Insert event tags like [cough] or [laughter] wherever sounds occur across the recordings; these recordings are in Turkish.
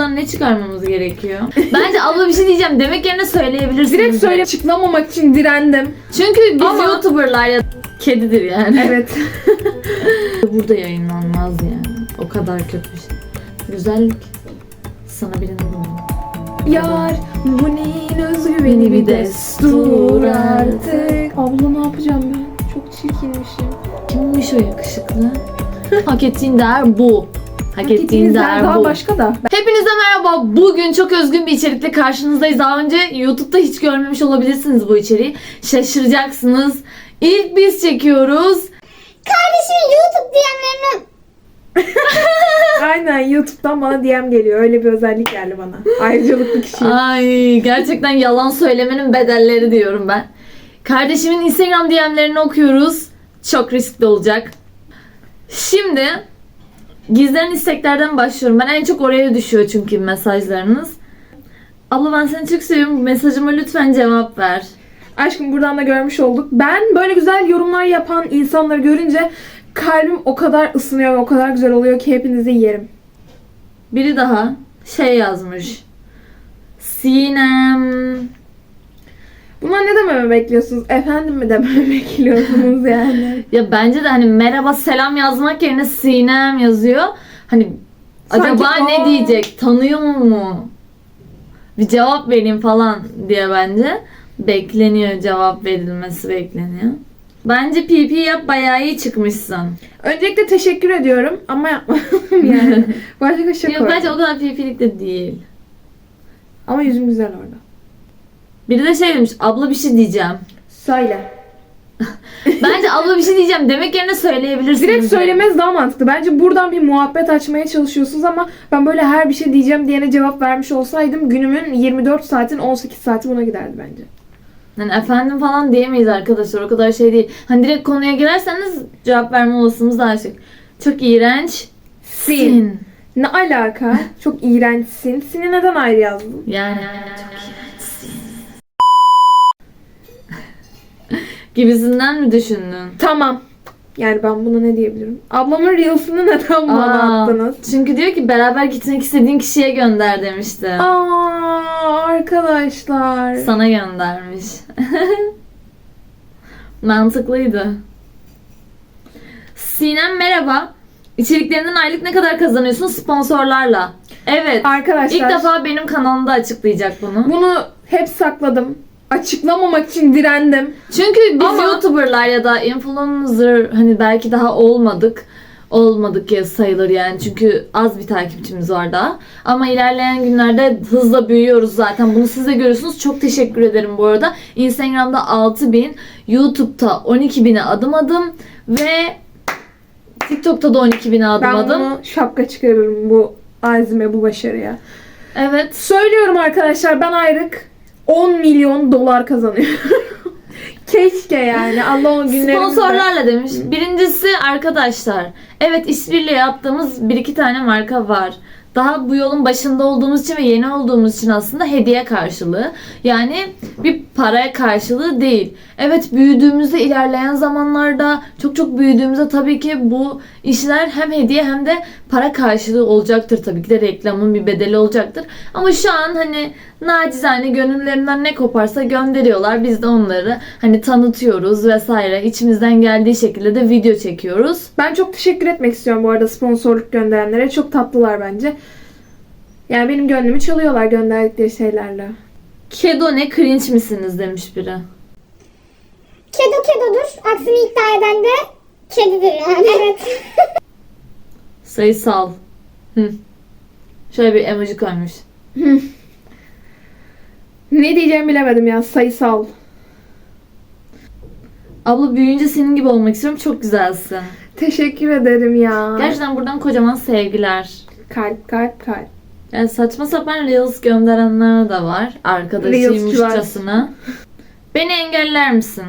buradan ne çıkarmamız gerekiyor? [laughs] Bence abla bir şey diyeceğim demek yerine söyleyebilirsiniz. Direkt söyle açıklamamak için direndim. Çünkü biz Ama- YouTuber'lar ya kedidir yani. Evet. [laughs] Burada yayınlanmaz yani. O kadar kötü bir şey. Güzellik. Sana birini bulun. Yar bu neyin özgüveni bir destur artık. Abla ne yapacağım ben? Çok çirkinmişim. Kimmiş o yakışıklı? Hak ettiğin değer bu. Hak, ettiğin değer daha bu. başka da. Hepinize merhaba. Bugün çok özgün bir içerikle karşınızdayız. Daha önce YouTube'da hiç görmemiş olabilirsiniz bu içeriği. Şaşıracaksınız. İlk biz çekiyoruz. Kardeşimin YouTube DM'lerini [laughs] Aynen YouTube'dan bana DM geliyor. Öyle bir özellik geldi bana. Ayrıcalıklı kişi. Ay gerçekten yalan söylemenin bedelleri diyorum ben. Kardeşimin Instagram DM'lerini okuyoruz. Çok riskli olacak. Şimdi gizlenen isteklerden başlıyorum. Ben en çok oraya düşüyor çünkü mesajlarınız. Abla ben seni çok seviyorum. Mesajıma lütfen cevap ver. Aşkım buradan da görmüş olduk. Ben böyle güzel yorumlar yapan insanları görünce kalbim o kadar ısınıyor ve o kadar güzel oluyor ki hepinizi yerim. Biri daha şey yazmış. Sinem. Buna ne dememi bekliyorsunuz? Efendim mi dememi [laughs] bekliyorsunuz yani? Ya bence de hani merhaba selam yazmak yerine Sinem yazıyor. Hani Sanki acaba ne aa. diyecek? Tanıyor mu? Bir cevap vereyim falan diye bence. Bekleniyor cevap verilmesi bekleniyor. Bence PP yap bayağı iyi çıkmışsın. Öncelikle teşekkür ediyorum ama yapmadım yani. [laughs] Başka şey Yok bence o kadar PP'lik de değil. Ama yüzüm güzel orada. Biri de şey demiş abla bir şey diyeceğim. Söyle. [laughs] Bence abla bir şey diyeceğim demek yerine söyleyebilirsiniz. Direkt söylemez daha mantıklı. Bence buradan bir muhabbet açmaya çalışıyorsunuz ama ben böyle her bir şey diyeceğim diyene cevap vermiş olsaydım günümün 24 saatin 18 saati buna giderdi bence. Hani efendim falan diyemeyiz arkadaşlar. O kadar şey değil. Hani direkt konuya girerseniz cevap verme olasılığımız daha yüksek. Çok iğrenç. Sin. Ne alaka? Çok iğrençsin. Seni neden ayrı yazdın? Yani çok iğrençsin. Gibisinden mi düşündün? Tamam. Yani ben buna ne diyebilirim? Ablamın reels'ını neden bana Aa, attınız? Çünkü diyor ki beraber gitmek istediğin kişiye gönder demişti. Aa arkadaşlar. Sana göndermiş. [laughs] Mantıklıydı. Sinem merhaba. İçeriklerinden aylık ne kadar kazanıyorsun sponsorlarla? Evet. Arkadaşlar. İlk defa benim kanalımda açıklayacak bunu. Bunu hep sakladım. Açıklamamak için direndim. Çünkü biz Ama- YouTuber'lar ya da influencer hani belki daha olmadık. Olmadık ya sayılır yani çünkü az bir takipçimiz var daha. Ama ilerleyen günlerde hızla büyüyoruz zaten. Bunu siz de görüyorsunuz. Çok teşekkür ederim bu arada. Instagram'da 6000, YouTube'da 12.000'e adım adım ve TikTok'ta da 12.000'e adım Ben adım. bunu şapka çıkarırım bu azime, bu başarıya. Evet. Söylüyorum arkadaşlar ben aylık 10 milyon dolar kazanıyorum. [laughs] Keşke yani. Allah o günlerimde. Sponsorlarla demiş. Birincisi arkadaşlar. Evet işbirliği yaptığımız bir iki tane marka var. Daha bu yolun başında olduğumuz için ve yeni olduğumuz için aslında hediye karşılığı. Yani bir paraya karşılığı değil. Evet büyüdüğümüzde ilerleyen zamanlarda çok çok büyüdüğümüzde tabii ki bu işler hem hediye hem de para karşılığı olacaktır. Tabii ki de reklamın bir bedeli olacaktır. Ama şu an hani nacizane gönüllerinden ne koparsa gönderiyorlar. Biz de onları hani tanıtıyoruz vesaire. İçimizden geldiği şekilde de video çekiyoruz. Ben çok teşekkür etmek istiyorum bu arada sponsorluk gönderenlere. Çok tatlılar bence. Yani benim gönlümü çalıyorlar gönderdikleri şeylerle. Kedo ne cringe misiniz demiş biri. kedo kedodur. Aksini iddia eden de kedidir yani. [laughs] Evet. Sayısal. Hı. Şöyle bir emoji koymuş. Ne diyeceğimi bilemedim ya sayısal. Abla büyüyünce senin gibi olmak istiyorum. Çok güzelsin. Teşekkür ederim ya. Gerçekten buradan kocaman sevgiler. Kalp kalp kalp. Yani saçma sapan reels gönderenler de var. Arkadaşıymışçasına. Beni engeller misin?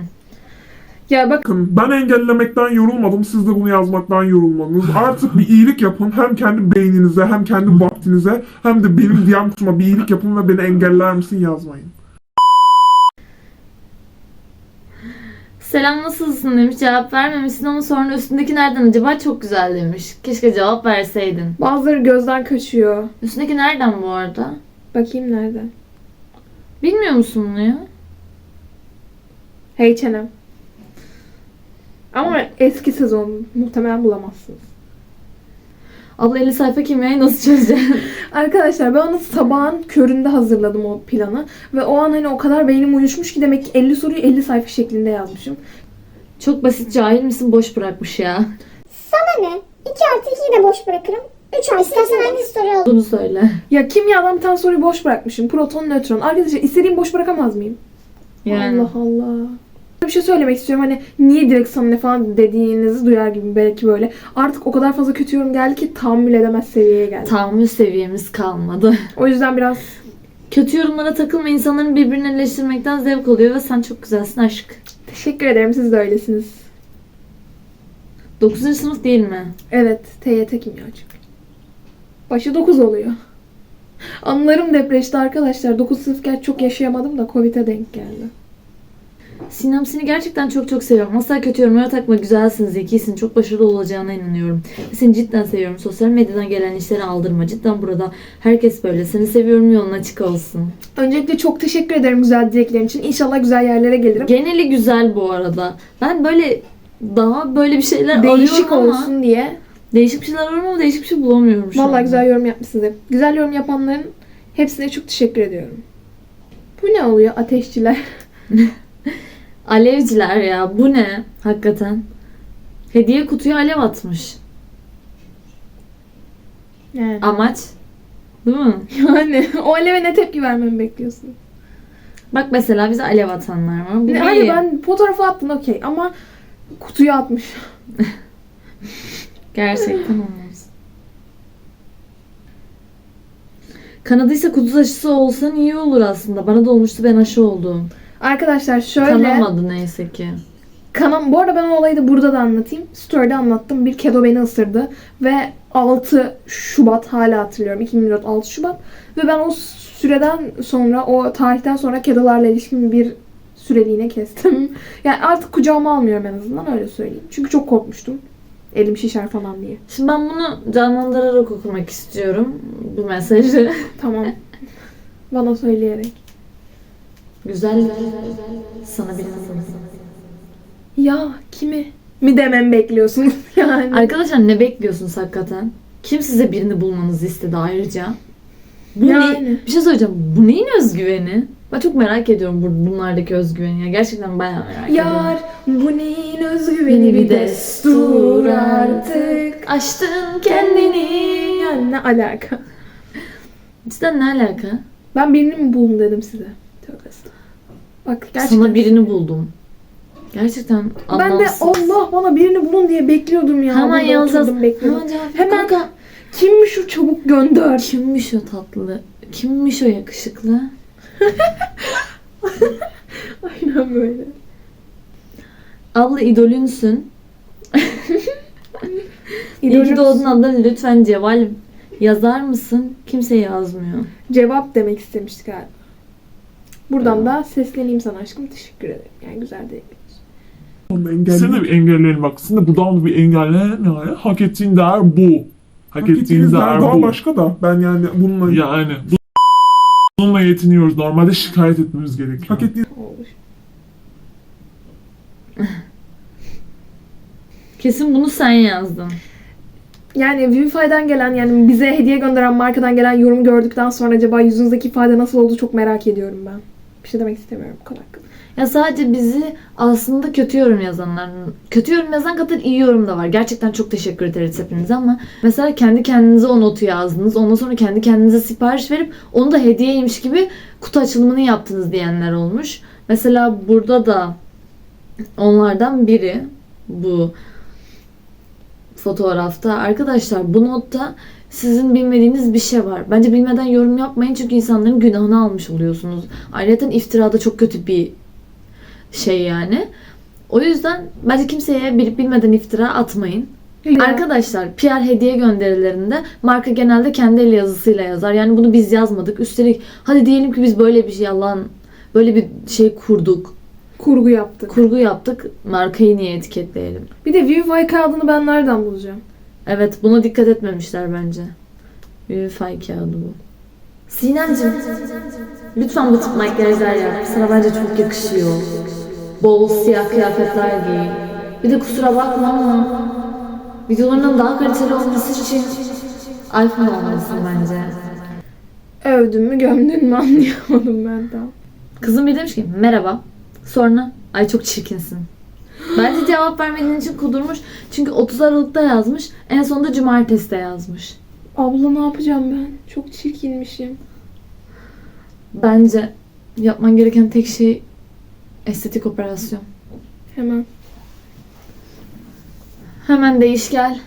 Ya bak Bakın ben engellemekten yorulmadım. Siz de bunu yazmaktan yorulmadınız. Artık bir iyilik yapın. Hem kendi beyninize hem kendi vaktinize hem de benim DM kutuma bir iyilik yapın ve beni engeller misin yazmayın. Selam nasılsın demiş. Cevap vermemişsin ama sonra üstündeki nereden acaba çok güzel demiş. Keşke cevap verseydin. Bazıları gözden kaçıyor. Üstündeki nereden bu arada? Bakayım nerede? Bilmiyor musun bunu ya? H&M. Ama eski sezon muhtemelen bulamazsınız. Abla 50 sayfa kimyayı nasıl çözeceksin? [laughs] Arkadaşlar ben onu sabahın köründe hazırladım o planı. Ve o an hani o kadar beynim uyuşmuş ki demek ki 50 soruyu 50 sayfa şeklinde yazmışım. çok basit cahil misin? Boş bırakmış ya. Sana ne? 2 artı 2'yi de boş bırakırım. 3 artı İstersen hangi soru al? Bunu söyle. Ya kimyadan bir tane soruyu boş bırakmışım. Proton, nötron. Arkadaşlar istediğim boş bırakamaz mıyım? Yani. Allah Allah. Bir şey söylemek istiyorum hani niye direkt sana ne falan dediğinizi duyar gibi belki böyle. Artık o kadar fazla kötü yorum geldi ki tahammül edemez seviyeye geldi. Tahammül seviyemiz kalmadı. [laughs] O yüzden biraz Kötü yorumlara takılma insanların birbirini eleştirmekten zevk alıyor ve sen çok güzelsin aşk. teşekkür ederim siz de öylesiniz. 9. sınıf değil mi? Evet TYT kimya çünkü. Başı 9 oluyor. Anılarım depreşti arkadaşlar. 9 sınıf gerçi çok yaşayamadım da Covid'e denk geldi. Sinem seni gerçekten çok çok seviyorum. Asla kötü yorumlara takma. Güzelsin, zekisin, çok başarılı olacağına inanıyorum. Seni cidden seviyorum. Sosyal medyadan gelen işleri aldırma. Cidden burada herkes böyle. Seni seviyorum yolun açık olsun. Öncelikle çok teşekkür ederim güzel dileklerin için. İnşallah güzel yerlere gelirim. Geneli güzel bu arada. Ben böyle daha böyle bir şeyler Değişik arıyorum ama olsun diye. değişik bir şeyler arıyorum ama değişik bir şey bulamıyorum şu Vallahi anda. güzel yorum yapmışsınız hep. Güzel yorum yapanların hepsine çok teşekkür ediyorum. Bu ne oluyor ateşçiler? [laughs] Alevciler ya bu ne hakikaten? Hediye kutuya alev atmış. Yani. Amaç değil mi? [laughs] Yani o aleve ne tepki vermemi bekliyorsun? Bak mesela bize alev atanlar var. Bu Ne, iyi. hani ben fotoğrafı attın okey ama kutuya atmış. [laughs] Gerçekten olmaz. Kanadıysa kuduz aşısı olsan iyi olur aslında. Bana da olmuştu ben aşı oldum. Arkadaşlar şöyle Kanamadı neyse ki. kanam bu arada ben o olayı da burada da anlatayım. Story'de anlattım. Bir kedo beni ısırdı ve 6 Şubat hala hatırlıyorum. 2024 6 Şubat ve ben o süreden sonra o tarihten sonra kedolarla ilişkimi bir süreliğine kestim. [laughs] Yani artık kucağıma almıyorum en azından öyle söyleyeyim. Çünkü çok korkmuştum. Elim şişer falan diye. Şimdi ben bunu canlandırarak okumak istiyorum. Bu mesajı. Tamam. [laughs] Bana söyleyerek. Güzel. Sana bulsun. Ya kimi mi demem bekliyorsunuz [laughs] yani. Arkadaşlar ne bekliyorsunuz hakikaten? Kim size birini bulmanızı istedi ayrıca? Bu Yani. ne? Bir şey söyleyeceğim. Bu neyin özgüveni? Ben çok merak ediyorum bu, bunlardaki özgüveni ya. Gerçekten bayağı merak ediyorum. Yar bu neyin özgüveni bir destur artık. Açtın kendini. Yani ne alaka? Cidden ne alaka? Ben birini mi buldum dedim size. Tövbe. Bak gerçekten. Sana birini buldum. Gerçekten Ben de anlamsız. Allah bana birini bulun diye bekliyordum ya. Hemen Burada yazacağız. oturdum, bekliyordum. Hemen cevap. Hemen- Kanka, Kimmiş o çabuk gönder. Kimmiş o tatlı? Kimmiş o yakışıklı? [laughs] Aynen böyle. Abla idolünsün. [laughs] İyi ki İdolüm- doğdun abla lütfen Ceval yazar mısın? Kimse yazmıyor. Cevap demek istemiştik galiba. Buradan da sesleneyim sana aşkım. Teşekkür ederim. Yani güzel engelleyin. Seni de bir engelleyelim bak. Seni de buradan da bir engelleyelim yani. Hak ettiğin değer bu. Hak, Hak ettiğin değer bu. başka da ben yani bununla Yani bu- bununla yetiniyoruz. Normalde şikayet etmemiz gerekiyor. hak ettiğiniz Olmuş. Kesin bunu sen yazdın. Yani Vivify'den gelen yani bize hediye gönderen markadan gelen yorumu gördükten sonra acaba yüzünüzdeki ifade nasıl oldu çok merak ediyorum ben. Bir şey demek istemiyorum bu kadar. Ya sadece bizi aslında kötü yorum yazanların, kötü yorum yazan kadar iyi yorum da var. Gerçekten çok teşekkür ederiz hepinize ama mesela kendi kendinize o notu yazdınız. Ondan sonra kendi kendinize sipariş verip onu da hediyeymiş gibi kutu açılımını yaptınız diyenler olmuş. Mesela burada da onlardan biri bu fotoğrafta. Arkadaşlar bu notta sizin bilmediğiniz bir şey var. Bence bilmeden yorum yapmayın çünkü insanların günahını almış oluyorsunuz. Ayrıca iftirada çok kötü bir şey yani. O yüzden bence kimseye bilip bilmeden iftira atmayın. Ya. Arkadaşlar PR hediye gönderilerinde marka genelde kendi el yazısıyla yazar. Yani bunu biz yazmadık. Üstelik hadi diyelim ki biz böyle bir şey yalan böyle bir şey kurduk. Kurgu yaptık. Kurgu yaptık. Markayı niye etiketleyelim? Bir de Vivify kağıdını ben nereden bulacağım? Evet buna dikkat etmemişler bence. Vivify kağıdı bu. Sinemciğim lütfen bu tip makyajlar yap. Sana bence çok yakışıyor. Bol siyah kıyafetler giy. Bir de kusura bakma ama videolarının daha kaliteli olması için iPhone olmalısın bence. Övdün mü gömdün mü anlayamadım ben tam. Kızım bir demiş ki merhaba. Sonra ay çok çirkinsin. Bence cevap vermediğin için kudurmuş. Çünkü 30 Aralık'ta yazmış. En sonunda cumartesi de yazmış. Abla ne yapacağım ben? Çok çirkinmişim. Bence yapman gereken tek şey estetik operasyon. Hemen. Hemen değiş gel.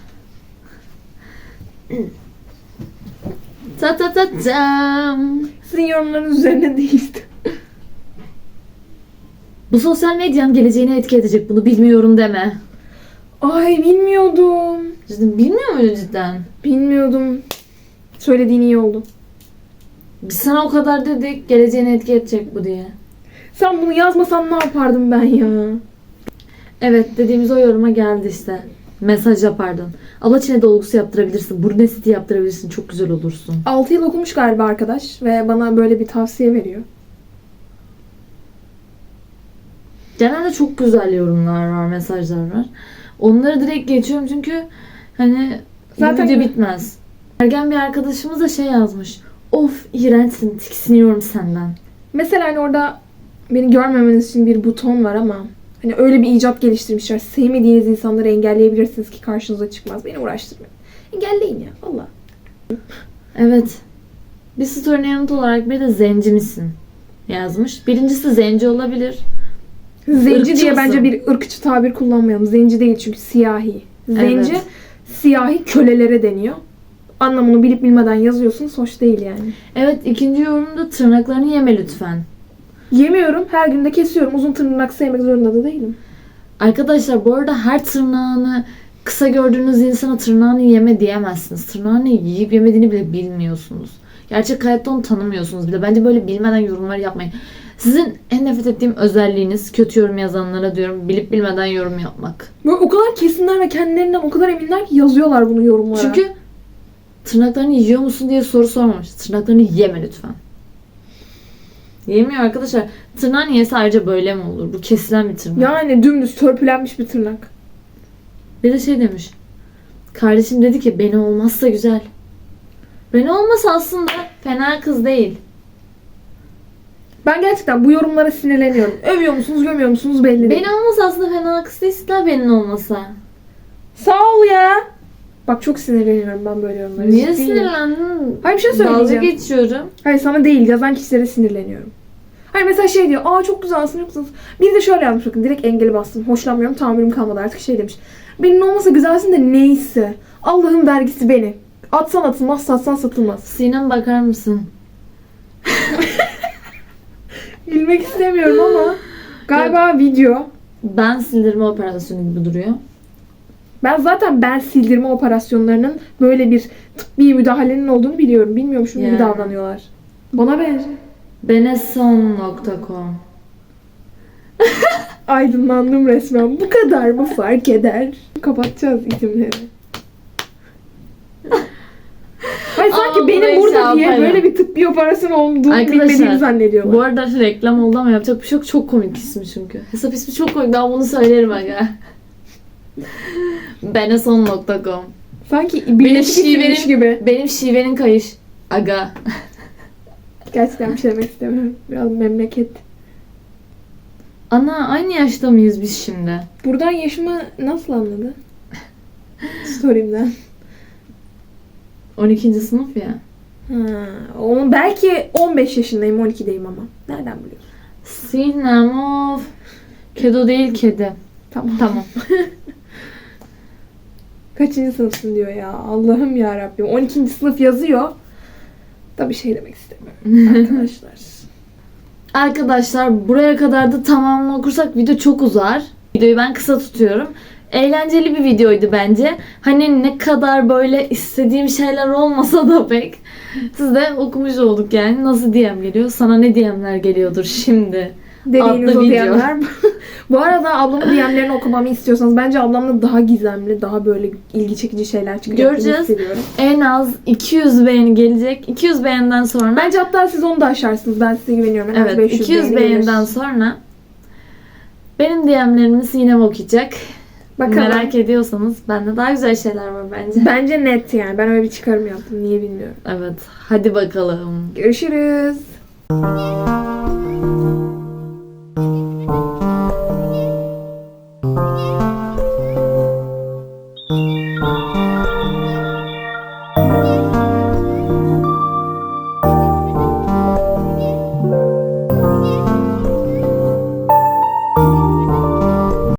Ta ta ta tam. Sizin yorumlarınız üzerine değildi. Bu sosyal medyanın geleceğini etki edecek bunu bilmiyorum deme. Ay bilmiyordum. Cidden bilmiyor muydun cidden? Bilmiyordum. Söylediğin iyi oldu. Biz sana o kadar dedik geleceğini etki edecek bu diye. Sen bunu yazmasan ne yapardım ben ya? Evet dediğimiz o yoruma geldi işte. Mesaj yapardın. Abla çene dolgusu yaptırabilirsin. Burun estetiği yaptırabilirsin. Çok güzel olursun. 6 yıl okumuş galiba arkadaş ve bana böyle bir tavsiye veriyor. Genelde çok güzel yorumlar var, mesajlar var. Onları direkt geçiyorum çünkü hani Zaten- video bitmez. Ergen bir arkadaşımız da şey yazmış. Of iğrençsin, tiksiniyorum senden. Mesela hani orada beni görmemeniz için bir buton var ama hani öyle bir icat geliştirmişler. Sevmediğiniz insanları engelleyebilirsiniz ki karşınıza çıkmaz. Beni uğraştırmayın. Engelleyin ya valla. Evet. Bir story'ne yanıt olarak bir de zenci misin? Yazmış. Birincisi zenci olabilir. Zenci Irkçı diye mısın? bence bir ırkçı tabir kullanmayalım. Zenci değil çünkü siyahi. Zenci Evet. siyahi kölelere deniyor. Anlamını bilip bilmeden yazıyorsunuz hoş değil yani. Evet ikinci yorumda tırnaklarını yeme lütfen. Yemiyorum. Her gün de kesiyorum. Uzun tırnak sevmek zorunda da değilim. Arkadaşlar bu arada her tırnağını kısa gördüğünüz insana tırnağını yeme diyemezsiniz. Tırnağını yiyip yemediğini bile bilmiyorsunuz. Gerçek hayatta onu tanımıyorsunuz bile. Bence böyle bilmeden yorumlar yapmayın. Sizin en nefret ettiğim özelliğiniz kötü yorum yazanlara diyorum bilip bilmeden yorum yapmak. Böyle o kadar kesinler ve kendilerinden o kadar eminler ki yazıyorlar bunu yorumlara. Çünkü tırnaklarını yiyor musun diye soru sormamış. Tırnaklarını yeme lütfen. Yemiyor arkadaşlar. Tırnağın yese ayrıca böyle mi olur? Bu kesilen bir tırnak. yani dümdüz törpülenmiş bir tırnak. Bir de şey demiş. Kardeşim dedi ki beni olmazsa güzel. Beni olmasa aslında fena kız değil. Ben gerçekten bu yorumlara sinirleniyorum. Övüyor musunuz, gömüyor musunuz belli değil. Beni olmasa aslında fena kız değilsin benim olmasa. Sağ ol ya. Bak çok sinirleniyorum ben böyle yorumlara. Niye ciddiyim. sinirlendin? Hayır bir şey Dalga söyleyeceğim. geçiyorum. Hayır sana değil yazan kişilere sinirleniyorum. Hayır mesela şey diyor. Aa çok güzelsin çok güzelsin. Bir de şöyle yazmış bakın direkt engeli bastım. Hoşlanmıyorum tahammülüm kalmadı artık şey demiş. Benim olmasa güzelsin de neyse. Allah'ın vergisi beni. Atsan atılmaz satsan satılmaz. Sinem bakar mısın? [laughs] Bilmek istemiyorum ama. Galiba video. Ben sildirme operasyonu gibi duruyor. Ben zaten ben sildirme operasyonlarının böyle bir tıbbi müdahalenin olduğunu biliyorum. Bilmiyormuşum gibi Yani. davranıyorlar. Bana benziyor. Beneson.com [laughs] Aydınlandım resmen. Bu kadar mı fark eder? Kapatacağız isimleri. Hayır sanki benim burada diye böyle bir tıbbi operasyon olduğunu bilmediğimi zannediyorlar. Bu arada reklam oldu ama yapacak bir şey yok. Çok komik ismi çünkü. Hesap ismi çok komik. Ben bunu söylerim aga. [laughs] Beneson.com Sanki birleşik isimmiş şivenin- gibi. Benim şivenin kayış. Aga. Gerçekten bir şey demek istemiyorum. Biraz memleket. Ana aynı yaşta mıyız biz şimdi? Buradan yaşımı nasıl anladı? Story'imden. 12. sınıf ya. Ha, onun belki 15 yaşındayım, 12'deyim ama. Nereden biliyorsun? Sinem of. Kedo değil kedi. Tamam. Tamam. [laughs] Kaçıncı sınıfsın diyor ya. Allah'ım ya Rabbim. 12. sınıf yazıyor. Da bir şey demek istemiyorum [laughs] arkadaşlar. Arkadaşlar buraya kadar da tamamını okursak video çok uzar. Videoyu ben kısa tutuyorum. Eğlenceli bir videoydu bence. Hani ne kadar böyle istediğim şeyler olmasa da pek. Siz de okumuş olduk yani. Nasıl DM geliyor? Sana ne DM'ler geliyordur şimdi? dediğiniz o video. DM'ler. [laughs] Bu arada ablamın DM'lerini okumamı istiyorsanız bence ablamla daha gizemli, daha böyle ilgi çekici şeyler çıkacak Göreceğiz. En az 200 beğeni gelecek. 200 beğeniden sonra Bence hatta siz onu da aşarsınız. Ben size güveniyorum. En az Evet 500 200 beğeni beğeniden gelir. sonra benim DM'lerimi Sinem okuyacak. Bakalım. Merak ediyorsanız bende daha güzel şeyler var bence. [laughs] Bence net yani. Ben öyle bir çıkarım yaptım. Niye bilmiyorum. Evet. Hadi bakalım. Görüşürüz.